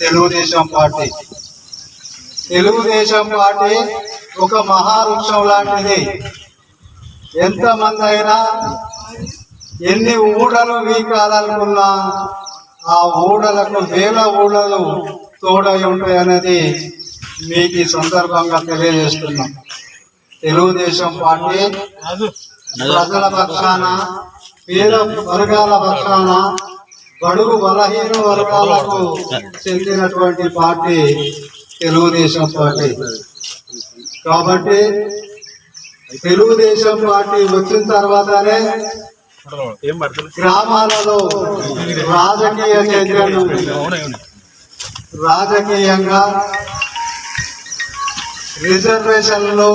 Telugu Desam party. Telugu Desam party ఒక మహావృక్షం లాంటిది. ఎంతమంది అయినా ఎన్ని ఊడలు వీకాలనుకున్నా ఆ ఊడలకు వేల ఊడలు తోడై ఉంటాయనేది మీకు ఈ సందర్భంగా తెలియజేస్తున్నాం. తెలుగుదేశం పార్టీ ప్రజల పక్షాన పేద వర్గాల పక్షాన బడుగు బలహీన వర్గాలకు చెందినటువంటి పార్టీ తెలుగుదేశం పార్టీ. కాబట్టి తెలుగుదేశం పార్టీ వచ్చిన తర్వాతనే గ్రామాలలో రాజకీయ చైతన్యం రాజకీయంగా రిజర్వేషన్లు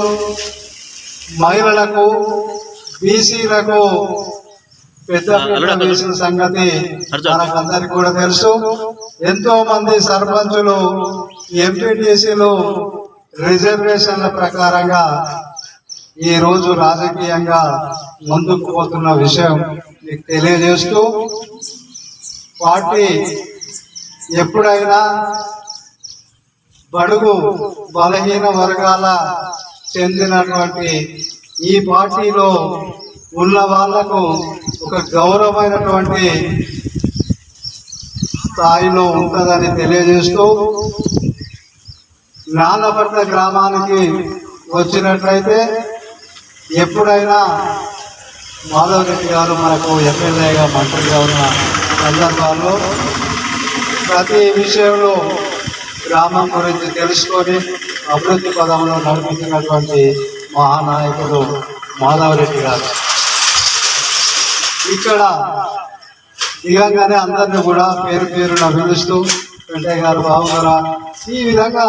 మహిళలకు బీసీలకు వేసిన సంగతి మనకందరికి కూడా తెలుసు. ఎంతో మంది సర్పంచులు ఎంపీటీసీలు రిజర్వేషన్ల ప్రకారంగా ఈ రోజు రాజకీయంగా ముందుకు పోతున్న విషయం మీకు తెలియజేస్తూ పార్టీ ఎప్పుడైనా బడుగు బలహీన వర్గాల చెందినటువంటి ఈ పార్టీలో ఉన్న వాళ్ళకు ఒక గౌరవమైనటువంటి స్థాయిలో ఉంటుందని తెలియజేస్తూ నాలపట్ల గ్రామానికి వచ్చినట్లయితే ఎప్పుడైనా మాధవ్ రెడ్డి గారు మనకు ఎమ్మెల్యేగా మంత్రిగా ఉన్న సందర్భాల్లో ప్రతి విషయంలో గ్రామం గురించి తెలుసుకొని అభివృద్ధి పదంలో నడిపించినటువంటి మహానాయకుడు మాధవరెడ్డి గారు. ఇక్కడ దిగంగానే అందరిని కూడా పేరు పేరున పిలుస్తూ వెంకయ్య గారు బాగున్నారా ఈ విధంగా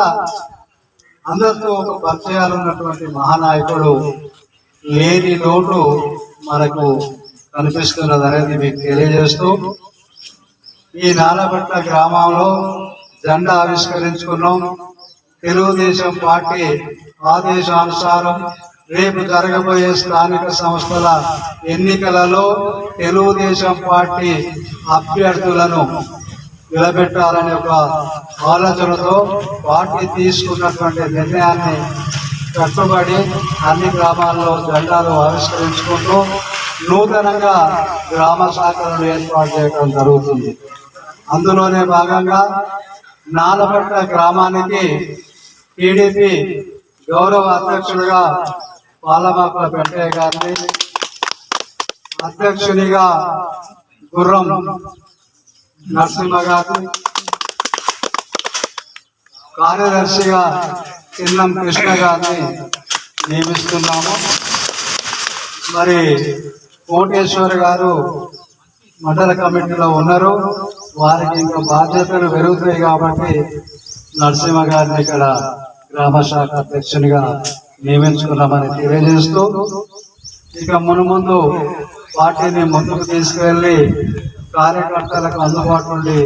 అందరితో ఒక పరిచయాలు ఉన్నటువంటి మహానాయకుడు లేని లోటు మనకు కనిపిస్తున్నది అనేది మీకు తెలియజేస్తూ ఈ నాలబట్ల గ్రామంలో జెండా ఆవిష్కరించుకున్నాం. తెలుగుదేశం పార్టీ ఆదేశానుసారం రేపు జరగబోయే స్థానిక సంస్థల ఎన్నికలలో తెలుగుదేశం పార్టీ అభ్యర్థులను నిలబెట్టాలనే ఒక ఆలోచనతో పార్టీ తీసుకున్నటువంటి నిర్ణయాన్ని కట్టుబడి అన్ని గ్రామాల్లో జెండాలు ఆవిష్కరించుకుంటూ నూతనంగా గ్రామ శాఖలను ఏర్పాటు చేయడం జరుగుతుంది. అందులోనే భాగంగా నాలపట్ల గ్రామానికి టీడీపీ గౌరవ అధ్యక్షుడిగా పాలమాకుల పెంటయ్య గారిని అధ్యక్షునిగా గుర్రం నరసింహ గారిని కార్యదర్శిగా చిన్నం కృష్ణ గారిని నియమిస్తున్నాము. మరి కోటేశ్వర్ గారు మండల కమిటీలో ఉన్నారు. వారికి ఇంకా బాధ్యతలు పెరుగుతాయి కాబట్టి నరసింహ గారిని ఇక్కడ గ్రామ శాఖ అధ్యక్షునిగా నియమించుకున్నామని తెలియజేస్తూ ఇక మును ముందు పార్టీని ముందుకు తీసుకువెళ్ళి కార్యకర్తలకు అందుబాటు ఉండి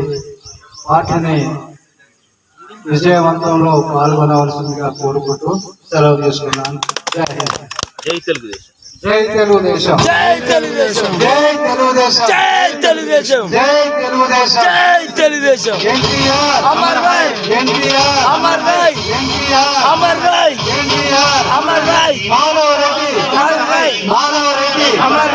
పార్టీని విజయవంతంలో పాల్గొనవలసిందిగా కోరుకుంటూ సెలవు తీసుకున్నాను. జై హింద్. జై తెలుగుదేశం. జై తెలుగుదేశం. జై తెలుగుదేశం. జై తెలుగుదేశం. జై తెలుగుదేశం. జై తెలుగుదేశం. జై తెలుగుదేశం. అమర్ రాయ్ అమర్ రాయ్ అమర్ రాయ్ అమర్ రాయ్ మాధవ్ రెడ్డి. మాధవ్ రెడ్డి అమర్